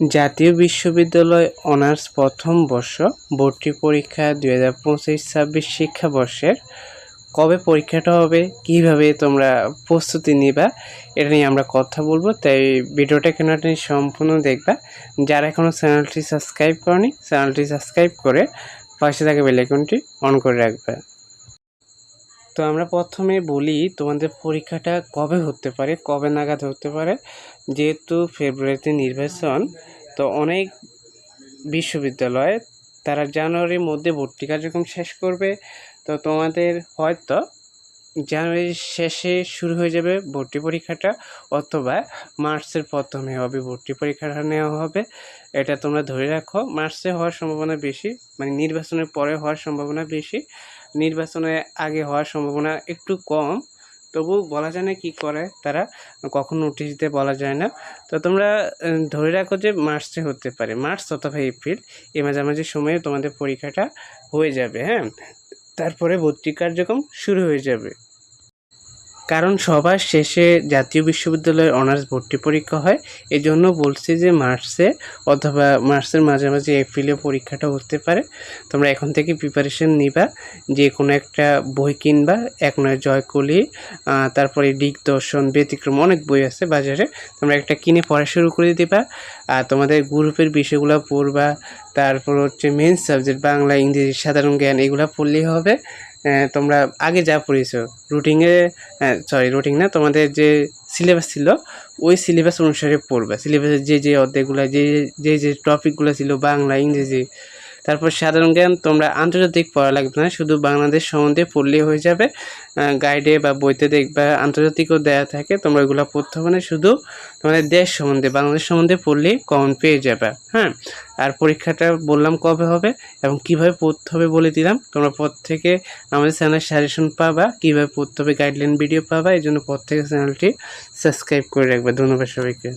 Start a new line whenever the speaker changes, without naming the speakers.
জাতীয় বিশ্ববিদ্যালয় অনার্স প্রথম বর্ষ ভর্তি পরীক্ষা দুই হাজার পঁচিশ ছাব্বিশ শিক্ষাবর্ষের। কবে পরীক্ষাটা হবে? কীভাবে তোমরা প্রস্তুতি নিবা? এটা নিয়ে আমরা কথা বলব, তাই ভিডিওটা কেন সম্পূর্ণ দেখবা। যারা এখনও চ্যানেলটি সাবস্ক্রাইব করনি, চ্যানেলটি সাবস্ক্রাইব করে পাশে থাকা বেলাইকনটি অন করে রাখবে। তো আমরা প্রথমে বলি তোমাদের পরীক্ষাটা কবে হতে পারে, কবে নাগাদ হতে পারে? যেহেতু ফেব্রুয়ারিতে নির্বাচন, তো অনেক বিশ্ববিদ্যালয় তারা জানুয়ারির মধ্যে ভর্তি কার্যক্রম শেষ করবে। তো তোমাদের হয়তো জানুয়ারির শেষে শুরু হয়ে যাবে ভর্তি পরীক্ষাটা অথবা মার্চের প্রথমে হবে ভর্তি পরীক্ষাটা নেওয়া হবে। এটা তোমরা ধরে রাখো, মার্চে হওয়ার সম্ভাবনা বেশি মানে নির্বাচনের পরে হওয়ার সম্ভাবনা বেশি। নির্বাচনের আগে হওয়ার সম্ভাবনা একটু কম, তবু বলা যায় না কী করে, তারা কখন নোটিশ দিতে বলা যায় না। তো তোমরা ধরে রাখো যে মার্চে হতে পারে, মার্চ অথবা এপ্রিল এই মাঝামাঝি সময়ে তোমাদের পরীক্ষাটা হয়ে যাবে হ্যাঁ? তারপরে ভর্তি কার্যক্রম শুরু হয়ে যাবে। কারণ সবার শেষে জাতীয় বিশ্ববিদ্যালয়ের অনার্স ভর্তি পরীক্ষা হয়। এই জন্য বলছি যে মার্চে অথবা মার্চের মাঝামাঝি এপ্রিলে পরীক্ষাটা হতে পারে। তোমরা এখন থেকে প্রিপারেশন নিবা। যে কোনো একটা বই কিনবা, এক নয় জয়কলি তারপরে দিগদর্শন ব্যতিক্রম অনেক বই আছে বাজারে। তোমরা একটা কিনে পড়া শুরু করে দিবা। আর তোমাদের গ্রুপের বিষয়গুলো পড়বা। তারপর হচ্ছে মেন সাবজেক্ট বাংলা, ইংরেজি, সাধারণ জ্ঞান, এগুলো পড়লেই হবে। তোমরা আগে যা পড়েছো রুটিনে সরি রুটিন না, তোমাদের যে সিলেবাস ছিল, ওই সিলেবাস অনুসারে পড়বে। সিলেবাসের যে যে অধ্যায়গুলো, যে যে যে টপিকগুলো ছিল, বাংলা, ইংরেজি তারপর সাধারণ জ্ঞান, তোমরা আন্তর্জাতিক পড়া লাগবে না, শুধু বাংলাদেশ সম্বন্ধে পড়লেই হয়ে যাবে। গাইডে বা বইতে দেখবা, আন্তর্জাতিকও দেওয়া থাকে, তোমরা ওইগুলো পড়তে হবে না, শুধু তোমাদের দেশ সম্বন্ধে, বাংলাদেশ সম্বন্ধে পড়লেই কমন পেয়ে যাবে হ্যাঁ? আর পরীক্ষাটা বললাম কবে হবে এবং কীভাবে পড়তে হবে বলে দিলাম, তোমরা পর থেকে আমাদের চ্যানেল সাজেশন পাবা, কীভাবে পড়তে হবে গাইডলাইন ভিডিও পাবা, এই জন্য পর থেকে চ্যানেলটি সাবস্ক্রাইব করে রাখবে। ধন্যবাদ সবাইকে।